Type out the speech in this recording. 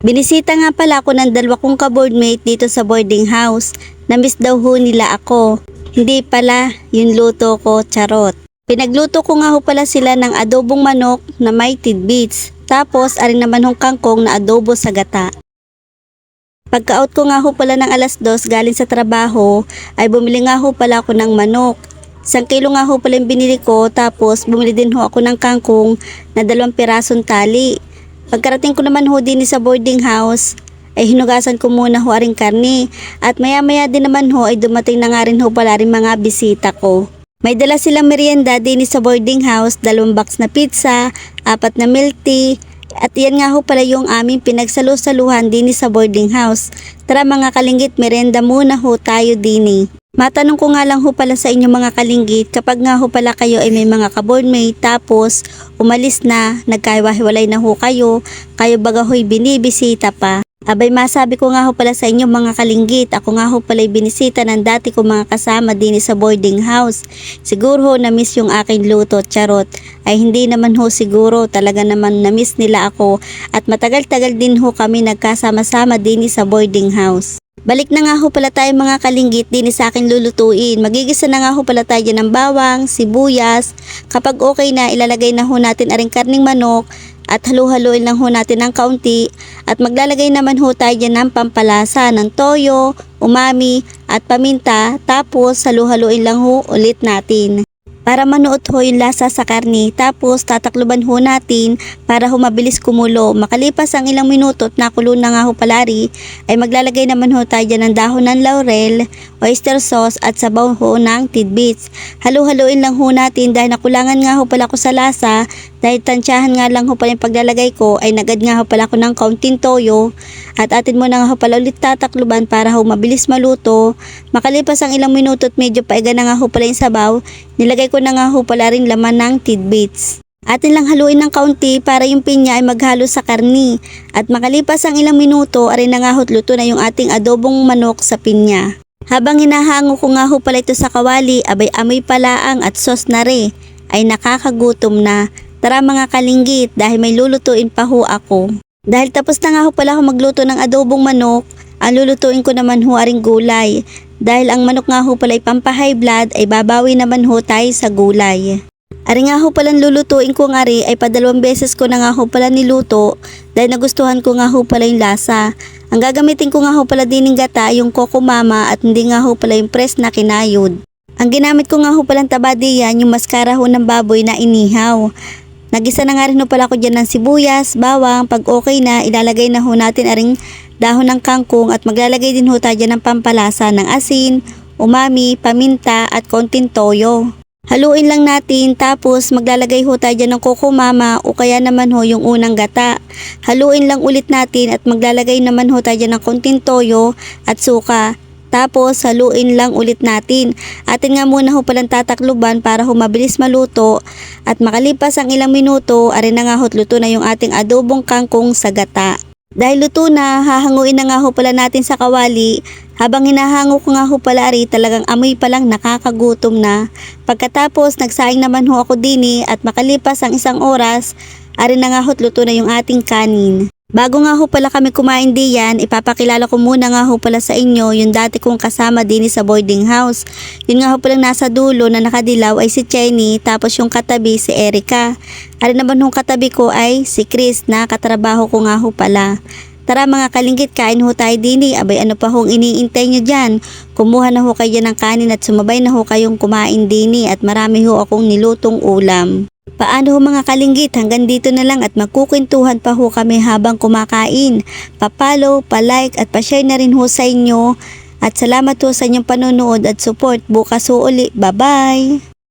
Binisita nga pala ako ng dalawa kong ka-boardmate dito sa boarding house. Namiss daw ho nila ako. Hindi pala, yung luto ko, charot. Pinagluto ko nga ho pala sila ng adobong manok na may tidbits. Tapos, arin naman hong kangkong na adobo sa gata. Pagka-out ko nga ho pala ng alas dos galing sa trabaho, ay bumili nga ho pala ako ng manok. Isang kilo nga ho pala yung binili ko, tapos bumili din ho ako ng kangkong na dalawang pirasong tali. Pagkarating ko naman ho din sa boarding house, ay hinugasan ko muna ho aring karni. At maya maya din naman ho ay dumating na nga rin ho pala rin mga bisita ko. May dala silang merienda din sa boarding house, dalawang box na pizza, apat na milk tea, at yan nga ho pala yung aming pinagsalusaluhan din sa boarding house. Tara mga kalinggit, merenda muna ho tayo din Matanong ko nga lang ho pala sa inyo mga kalinggit, kapag nga ho pala kayo ay may mga kaboardmate, tapos umalis na, nagkahiwa-hiwalay na ho kayo, kayo baga ho'y binibisita pa. Abay masabi ko nga ho pala sa inyo mga kalinggit, ako nga ho pala'y binisita ng dati ko mga kasama din sa boarding house. Siguro ho na-miss yung aking luto, charot. Ay hindi naman ho siguro, talaga naman na-miss nila ako at matagal-tagal din ho kami nagkasama-sama din sa boarding house. Balik na nga ho pala tayo mga kalinggit din sa akin lulutuin. Magigisa na nga ho pala tayo ng bawang, sibuyas. Kapag okay na, ilalagay na ho natin aring karning manok at halu-haluin lang ho natin ng kaunti at maglalagay naman ho tayo ng pampalasa ng toyo, umami at paminta tapos halu-haluin lang ho ulit natin para manuot ho yung lasa sa karni. Tapos tatakluban ho natin para ho mabilis kumulo. Makalipas ang ilang minuto at nakulo na nga ho palari, ay maglalagay naman ho tayo ng dahon ng laurel, oyster sauce at sabaw ho ng tidbits. Halu-haluin lang ho natin dahil nakulangan nga ho pala ko sa lasa dahil tansyahan nga lang ho pala yung paglalagay ko ay nagad nga ho pala ko ng kaunting toyo at atin mo na nga ho pala ulit tatakluban para ho mabilis maluto. Makalipas ang ilang minuto at medyo paiga na nga ho pala yung sabaw, nilagay ko na nga ho pala rin laman ng tidbits. Atin lang haluin ng kaunti para yung pinya ay maghalo sa karni. At makalipas ang ilang minuto, arin na nga luto na yung ating adobong manok sa pinya. Habang hinahango ko nga ho pala ito sa kawali, abay amoy palaang at sauce na re, ay nakakagutom na. Tara mga kalinggit dahil may lulutuin pa ho ako. Dahil tapos na nga ho pala ako magluto ng adobong manok, ang lulutuin ko naman ho aring gulay. Dahil ang manok nga ho pala ay pampahay blood ay babawi naman ho tayo sa gulay. Ari nga ho pala lulutuin ko nga rin ay padalawang beses ko na nga ho pala niluto dahil nagustuhan ko nga ho pala yung lasa. Ang gagamitin ko nga ho pala din ng gata yung Coco Mama at hindi nga ho pala yung press na kinayod. Ang ginamit ko nga ho palang tabadiyan yung maskara ho ng baboy na inihaw. Nagisa na nga rin ho pala ko dyan ng sibuyas, bawang, pag okay na, ilalagay na ho natin aring dahon ng kangkong at maglalagay din ho tayo ng pampalasa ng asin, umami, paminta at konting toyo. Haluin lang natin tapos maglalagay ho tayo ng coco mama o kaya naman ho yung unang gata. Haluin lang ulit natin at maglalagay naman ho tayo ng konting toyo at suka. Tapos haluin lang ulit natin. Atin nga muna ho palang tatakluban para ho mabilis maluto at makalipas ang ilang minuto, arin na nga ho't luto na yung ating adobong kangkong sa gata. Dahil luto na, hahanguin na nga ho pala natin sa kawali. Habang hinahango ko nga ho pala ari, talagang amoy palang nakakagutom na. Pagkatapos, nagsaing naman ho ako dini at makalipas ang isang oras, arin na nga ho't luto na yung ating kanin. Bago nga ho pala kami kumain diyan, ipapakilala ko muna nga ho pala sa inyo yung dati kong kasama din sa boarding house. Yun nga ho pala nasa dulo na nakadilaw ay si Chenny tapos yung katabi si Erica. Ari naman yung katabi ko ay si Chris na katrabaho ko nga ho pala. Tara mga kalinggit, kain ho tayo dini. Abay ano pa hong iniintay nyo dyan? Kumuha na ho kayo ng kanin at sumabay na ho kayong kumain dini at marami ho akong nilutong ulam. Paano mga kalinggit, hanggang dito na lang at magkukwentuhan pa ho kami habang kumakain. Papalo, palike at pa-share na rin ho sa inyo. At salamat ho sa inyong panonood at support. Bukas ho uli. Bye-bye!